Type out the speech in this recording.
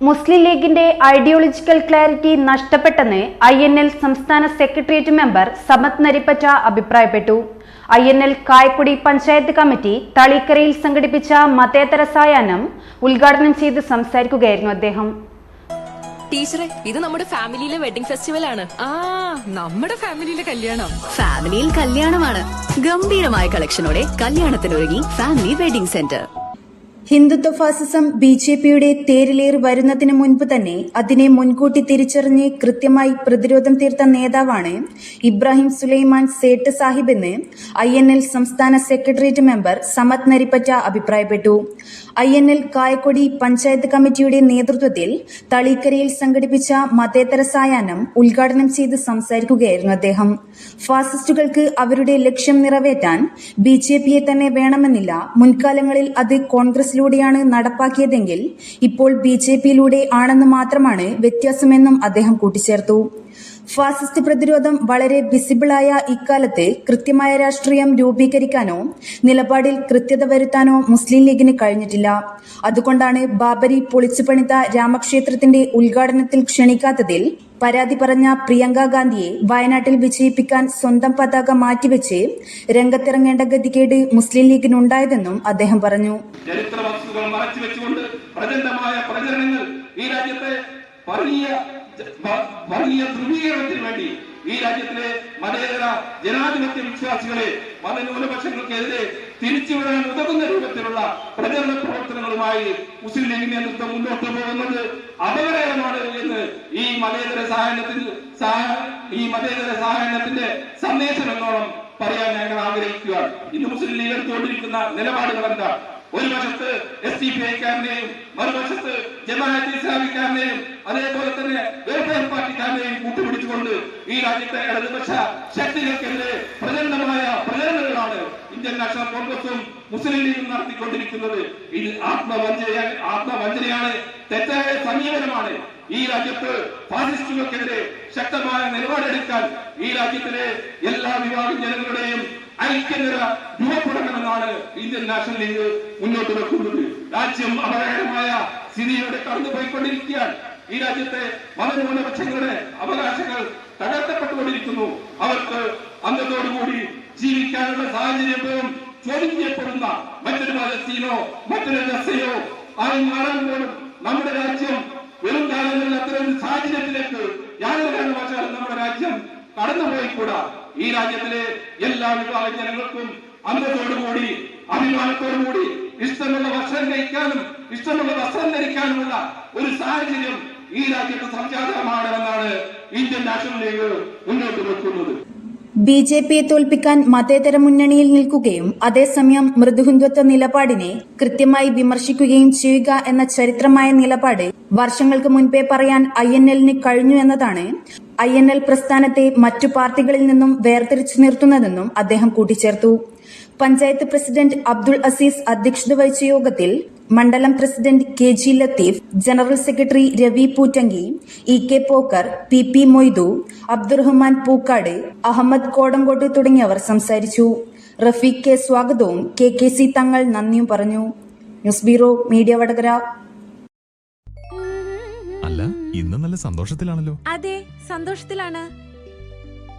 മുസ്ലിം ലീഗിന്റെ ideological clarity നഷ്ടപ്പെട്ടെന്ന് I N L സംസ്ഥാന സെക്രട്ടേറിയറ്റ് മെമ്പർ സമത് നരിപ്പറ്റ അഭിപ്രായപ്പെട്ടു. I N L Kayakkodi panchayat committee തളിക്കരയിൽ സംഘടിപ്പിച്ച മതേതര സായാഹ്നം ഉദ്ഘാടനം ചെയ്ത് സംസാരിക്കുകയായിരുന്നു അദ്ദേഹം. ടീച്ചറെ ഇത് നമ്മുടെ ഫാമിലിയിലെ വെഡിംഗ് ഫെസ്റ്റിവൽ ആണ്. ആ നമ്മുടെ ഫാമിലിയിലെ കല്യാണം. ഫാമിലിയിൽ കല്യാണമാണ്. ഗംഭീരമായ കളക്ഷനോടെ കല്യാണത്തിനൊരുങ്ങി family wedding centre Hindutva fascism B J പിയുടെ തേരിലേറി വരുന്നതിന് മുൻപ് തന്നെ അതിനെ മുൻകൂട്ടി തിരിച്ചറിഞ്ഞ് കൃത്യമായി പ്രതിരോധം തീർത്ത നേതാവാണ് ഇബ്രാഹിം സുലൈമാൻ സേട്ട് സാഹിബ് എന്ന് ഐ എൻ എൽ സംസ്ഥാന സെക്രട്ടേറിയറ്റ് മെമ്പർ സമത് നരിപ്പറ്റ അഭിപ്രായപ്പെട്ടു. I N L Kayakkodi panchayat കമ്മിറ്റിയുടെ നേതൃത്വത്തിൽ തളീക്കരയിൽ സംഘടിപ്പിച്ച മതേതര സായാഹ്നം ഉദ്ഘാടനം ചെയ്ത് സംസാരിക്കുകയായിരുന്നു അദ്ദേഹം. ഫാസിസ്റ്റുകൾക്ക് അവരുടെ ലക്ഷ്യം നിറവേറ്റാൻ ബി ജെ പിയെ തന്നെ വേണമെന്നില്ല. മുൻകാലങ്ങളിൽ അത് കോൺഗ്രസിലൂടെയാണ് നടപ്പാക്കിയതെങ്കിൽ ഇപ്പോൾ ബി ജെ പിയിലൂടെ ആണെന്ന് മാത്രമാണ് വ്യത്യാസമെന്നും അദ്ദേഹം കൂട്ടിച്ചേർത്തു. ഫാസിസ്റ്റ് പ്രതിരോധം വളരെ വിസിബിളായ ഇക്കാലത്ത് കൃത്യമായ രാഷ്ട്രീയം രൂപീകരിക്കാനോ നിലപാടിൽ കൃത്യത വരുത്താനോ മുസ്ലിം ലീഗിന് കഴിഞ്ഞിട്ടില്ല. അതുകൊണ്ടാണ് ബാബരി പൊളിച്ചു പണിത രാമക്ഷേത്രത്തിന്റെ ഉദ്ഘാടനത്തിൽ ക്ഷണിക്കാത്തതിൽ പരാതി പറഞ്ഞ പ്രിയങ്ക ഗാന്ധിയെ വയനാട്ടിൽ വിജയിപ്പിക്കാൻ സ്വന്തം പതാക മാറ്റിവെച്ച് രംഗത്തിറങ്ങേണ്ട ഗതികേട് മുസ്ലിം ലീഗിനുണ്ടായതെന്നും അദ്ദേഹം പറഞ്ഞു. ചരിത്ര വസ്തുക്കൾ മറച്ചു വെച്ചുകൊണ്ട് പ്രചണ്ഡമായ പ്രചരണങ്ങൾ ഈ രാജ്യത്തെ വർഗീയ വർഗീയ ധ്രുവീകരണത്തിന് വേണ്ടി ഈ രാജ്യത്തിലെ മതേതര ജനാധിപത്യ വിശ്വാസികളെ മതന്യൂനപക്ഷങ്ങൾക്കെതിരെ തിരിച്ചുവിടാൻ ഉതകുന്ന രൂപത്തിലുള്ള പ്രചരണ പ്രവർത്തനങ്ങളുമായി മുസ്ലിം ലീഗ് നേതൃത്വം മുന്നോട്ട് പോകുന്നത് അപകടകരമാണ് എന്ന് ഈ മതേതര സഹായത്തിൽ ഈ മതേതര സഹായത്തിന്റെ സന്ദേശം എന്നോളം പറയാൻ ഞങ്ങൾ ആഗ്രഹിക്കുകയാണ്. ഇന്ന് മുസ്ലിം ലീഗ് എടുത്തുകൊണ്ടിരിക്കുന്ന നിലപാടുകൾ എന്താ? ഒരു വശത്ത് എസ് ഡി പി ഐക്കാരനെയും മറുവശത്ത് ജമാഅത്ത് ഇസ്ലാമിക്കാരനെയും അതേപോലെ തന്നെ വെൽഫെയർ പാർട്ടിക്കാരനെയും കൂട്ടുപിടിച്ചുകൊണ്ട് ഈ രാജ്യത്തെ ഇടതുപക്ഷ ശക്തികൾക്കെതിരെ പ്രചണ്ഡമായ പ്രചരണങ്ങളാണ് ഇന്ത്യൻ നാഷണൽ കോൺഗ്രസും മുസ്ലിം ലീഗും നടത്തിക്കൊണ്ടിരിക്കുന്നത്. ഇത് ആത്മവഞ്ചന ആത്മവഞ്ചനയാണ് തെറ്റായ സമീപനമാണ്. ഈ രാജ്യത്ത് ഫാസിസ്റ്റുകൾക്കെതിരെ ശക്തമായ നിലപാടെടുക്കാൻ ഈ രാജ്യത്തിലെ എല്ലാ വിഭാഗം ജനങ്ങളുടെയും ഐക്യനിര രൂപപ്പെടണമെന്നാണ് ഇന്ത്യൻ നാഷണൽ ലീഗ് മുന്നോട്ട് വെക്കുന്നത്. രാജ്യം അപകടകരമായ സ്ഥിതിയിലൂടെ കടന്നുപോയിക്കൊണ്ടിരിക്കുകയാണ്. ഈ രാജ്യത്തെ മതന്യൂനപക്ഷങ്ങളുടെ അവകാശങ്ങൾ തകർത്തപ്പെട്ടുകൊണ്ടിരിക്കുന്നു അവർക്ക് അംഗത്തോടുകൂടി ജീവിക്കാനുള്ള സാഹചര്യം പോലും ചോദ്യം ചെയ്യപ്പെടുന്ന മറ്റൊരു പാലസ്തീനോ മറ്റൊരു ഗസയോ ആയി മാറാൻ പോലും നമ്മുടെ രാജ്യം വെറും കാലങ്ങളിൽ അത്തരം സാഹചര്യത്തിലേക്ക് യാതൊരു കാരണവശാലും നമ്മുടെ രാജ്യം കടന്നുപോയിക്കൂടാ. ഈ രാജ്യത്തിലെ എല്ലാ വിഭാഗ ജനങ്ങൾക്കും അന്തത്തോടുകൂടി അഭിമാനത്തോടുകൂടി ഇഷ്ടമുള്ള വസ്ത്രം കഴിക്കാനും ഇഷ്ടമുള്ള വസ്ത്രം ധരിക്കാനുമുള്ള ഒരു സാഹചര്യം ഈ രാജ്യത്ത് സംജാതമാണെന്നാണ് ഇന്ത്യൻ നാഷണൽ ലീഗ് മുന്നോട്ട് വെക്കുന്നത്. ബി ജെ പിയെ തോൽപ്പിക്കാൻ മതേതര മുന്നണിയിൽ നിൽക്കുകയും അതേസമയം മൃദുഹിന്ദുത്വ നിലപാടിനെ കൃത്യമായി വിമർശിക്കുകയും ചെയ്യുക എന്ന ചരിത്രമായ നിലപാട് വർഷങ്ങൾക്ക് മുൻപേ പറയാൻ ഐ എൻ എല്ലിന് കഴിഞ്ഞു എന്നതാണ് ഐ എൻ എൽ പ്രസ്ഥാനത്തെ മറ്റു പാർട്ടികളിൽ നിന്നും വേർതിരിച്ചു നിർത്തുന്നതെന്നും അദ്ദേഹം കൂട്ടിച്ചേർത്തു. പഞ്ചായത്ത് പ്രസിഡന്റ് അബ്ദുൾ അസീസ് അധ്യക്ഷത വഹിച്ച യോഗത്തിൽ മണ്ഡലം president K G Latheef general secretary Ravi Poottanki E K Pokker P P Moidu Abdurahman Pookkad Ahammed Kodangott തുടങ്ങിയവർ സംസാരിച്ചു. റഫീഖ് കെ സ്വാഗതവും കെ കെ സി തങ്ങൾ നന്ദിയും പറഞ്ഞു. News bureau media Vadakara. അല്ല ഇന്ന് നല്ല സന്തോഷത്തിലാണല്ലോ. അതെ സന്തോഷത്തിലാണ്.